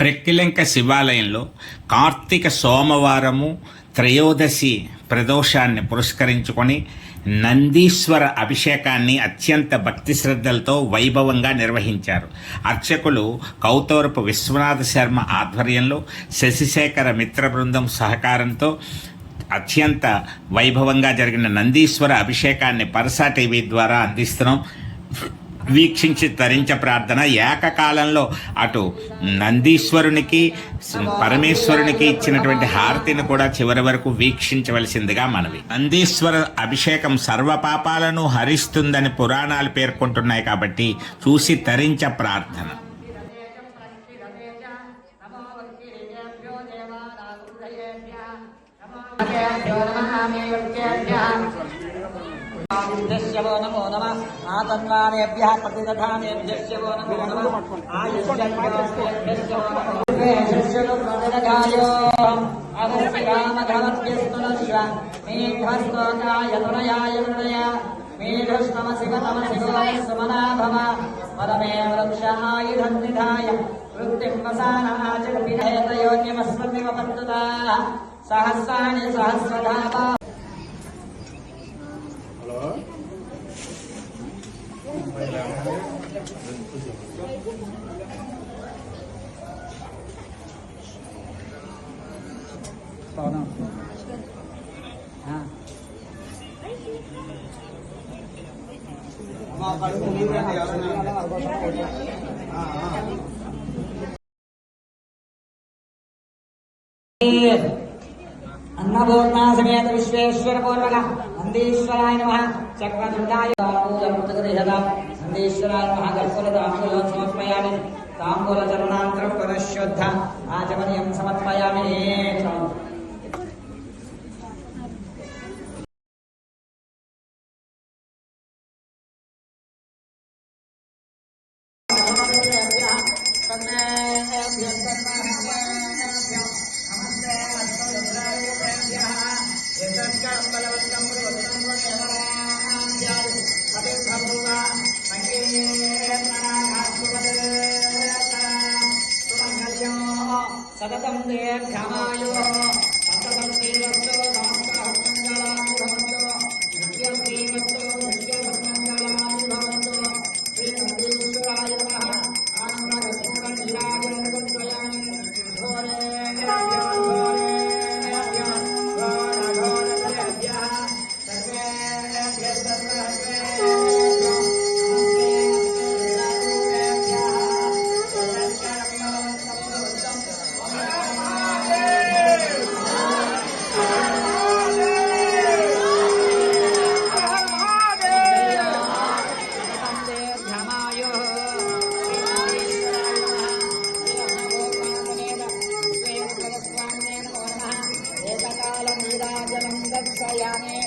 ప్రక్కిలంక శివాలయంలో కార్తీక సోమవారము త్రయోదశి ప్రదోషాన్ని పురస్కరించుకొని నందీశ్వర అభిషేకాన్ని అత్యంత భక్తి శ్రద్ధలతో వైభవంగా నిర్వహించారు. అర్చకులు కౌతూరపు విశ్వనాథ శర్మ ఆధ్వర్యంలో శశిశేఖర మిత్ర బృందం సహకారంతో అత్యంత వైభవంగా జరిగిన నందీశ్వర అభిషేకాన్ని పరసా టీవీ ద్వారా అందిస్తున్నాం. వీక్షించి తరించ ప్రార్థన ఏకకాలంలో అటు నందీశ్వరునికి పరమేశ్వరునికి ఇచ్చినటువంటి హారతిని కూడా చివరి వరకు వీక్షించవలసిందిగా మనవి. నందీశ్వర అభిషేకం సర్వ పాపాలను హరిస్తుందని పురాణాలు పేర్కొంటున్నాయి కాబట్టి చూసి తరించ ప్రార్థన. आयुष्यस्य वो नमो नमः आतन्वानेभ्यः प्रतिदधानेभ्यस्य वो नमो नमः आयुष्यस्य वो नमो नमः अवश्यामघवत्यस्तुनश्व मेघस्तोकाय तुनयाय वृणय मेघस्तमसिगतमसिगो to không à మా కడుపు నీరండి అన్నపూర్ణాసమేత విశ్వేశ్వర పూర్వక నందీశ్వరాయ నమ చక్రదుర్గాయ పూజ కృతగృహ सिद्धेश्वराय महाजलपुरदाम्बूलं समर्पयामि ताम्बूलचरणान्तरपुरशुद्ध आचमनीयं समर्पयामि। ఆచమనీయం సమర్పయామి సతతం దీర్ఘమాయో दर्शयामि